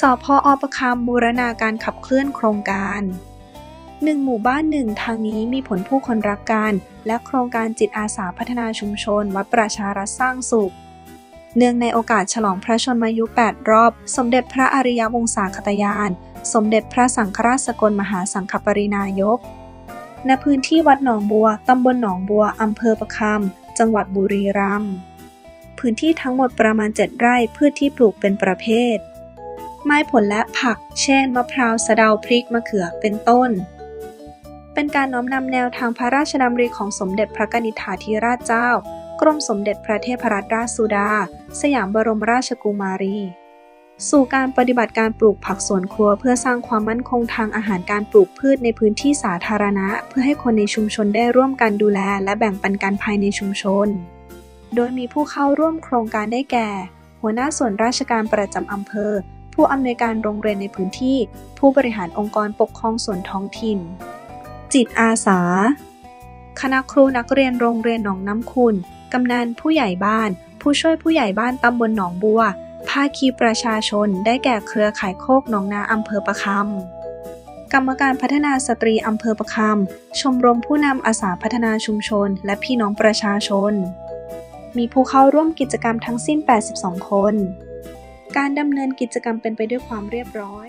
สพอประคำบูรณาการขับเคลื่อนโครงการหนึ่งหมู่บ้านหนึ่งทางนี้มีผลผู้คนรักกัน และโครงการจิตอาสาพัฒนาชุมชน วัดประชารัฐสร้างสุข เนื่องในโอกาสฉลองพระชนมายุ 8 รอบ สมเด็จพระอริยวงศาคตยาน สมเด็จพระสังฆราชสกลมหาสังฆปรินายก ณพื้นที่วัดหนองบัว ตำบลหนองบัว อำเภอประคำ จังหวัดบุรีรัมย์พื้นที่ทั้งหมดประมาณ 7 ไร่พืชที่ปลูกเป็นประเภท ไม้ผลและผัก เช่น มะพร้าวสะเดาพริกมะเขือเป็นต้น เป็นการน้อมนำแนวทางพระราชดำริของสมเด็จพระกนิษฐาธิราชเจ้า กรมสมเด็จพระเทพรัตนราชสุดา สยามบรมราชกุมารี สู่การปฏิบัติการปลูกผักสวนครัว เพื่อสร้างความมั่นคงทางอาหารการปลูกพืชในพื้นที่สาธารณะ เพื่อให้คนในชุมชนได้ร่วมกันดูแล และแบ่งปันกันภายในชุมชน โดยมีผู้เข้าร่วมโครงการได้แก่ หัวหน้าส่วนราชการประจำอำเภอ ผู้อำนวยการโรงเรียนในพื้นที่ ผู้บริหารองค์กรปกครองส่วนท้องถิ่น จิตอาสา คณะครูนักเรียนโรงเรียนหนองน้ำคุณ กำนันผู้ใหญ่บ้าน ผู้ช่วยผู้ใหญ่บ้านตำบลหนองบัว ภาคีประชาชน ได้แก่เครือข่ายโคกหนองนาอำเภอประคำ กรรมการพัฒนาสตรีอำเภอประคำ ชมรมผู้นำอาสาพัฒนาชุมชน และพี่น้องประชาชน มีผู้เข้าร่วมกิจกรรมทั้งสิ้น 82 คน การดำเนินกิจกรรมเป็นไปด้วยความเรียบร้อย